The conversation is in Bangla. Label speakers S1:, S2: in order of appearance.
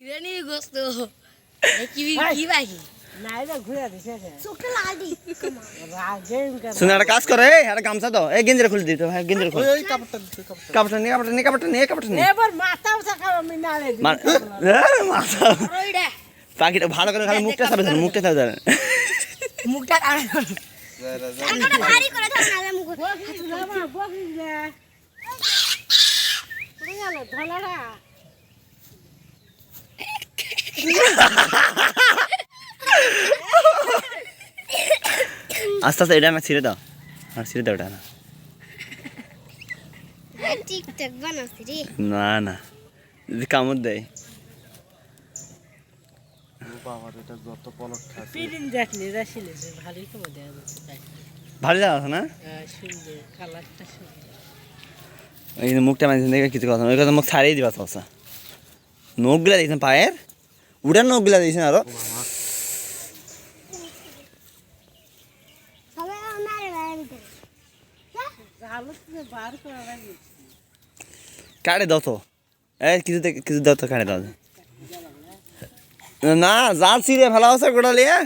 S1: বিরিয়ানি গোস্ত। কি কি বাকি চোখটা লাল দি
S2: শুনে একটা কাজ করে একটা গামছা দাও। এই গেঞ্জিটা খুলে দিতে হ্যাঁ গেঞ্জিটা খুলে।
S3: কাপড়টা দিতে কাপড়টা
S2: কাপড়টা নিয়ে কাপড়টা নিয়ে কাপড়টা নিয়ে কাপড়টা নিয়ে
S4: এবার মাথা উঠা খাব আমি নালে দিই।
S2: মা- এ, মাথা পাখিটা ভালো করে খালি মুখটা মুখটা
S1: মুখটা
S4: ধলারা?
S2: আস্তে আস্তে এটা আমার ছিঁড়ে দাও। আর ছিঁড়ে দাও এটা না। না না। যদি কামড় দেয়। ভালো আছে না?
S4: হ্যাঁ,
S2: এই মুখটা দেখে কিছু কথা ওই কথা মুখ ছাড়িয়ে দিবা তো নখগুলা দিয়েছেন পায়ের? উঠার নখগুলা দিয়েছেন
S1: আরও। কাড়ে দত
S4: ভালো
S2: এই কিছু কিছু দাও তো দত না, যা ছিঁড়ে ফেলা আছে গোটা লিয়ে